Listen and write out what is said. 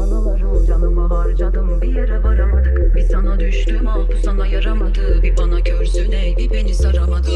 anılarım Canımı harcadım bir yere varamadık. Bir sana düştüm ah bu sana yaramadı. Bir bana körsün ey bir beni saramadı.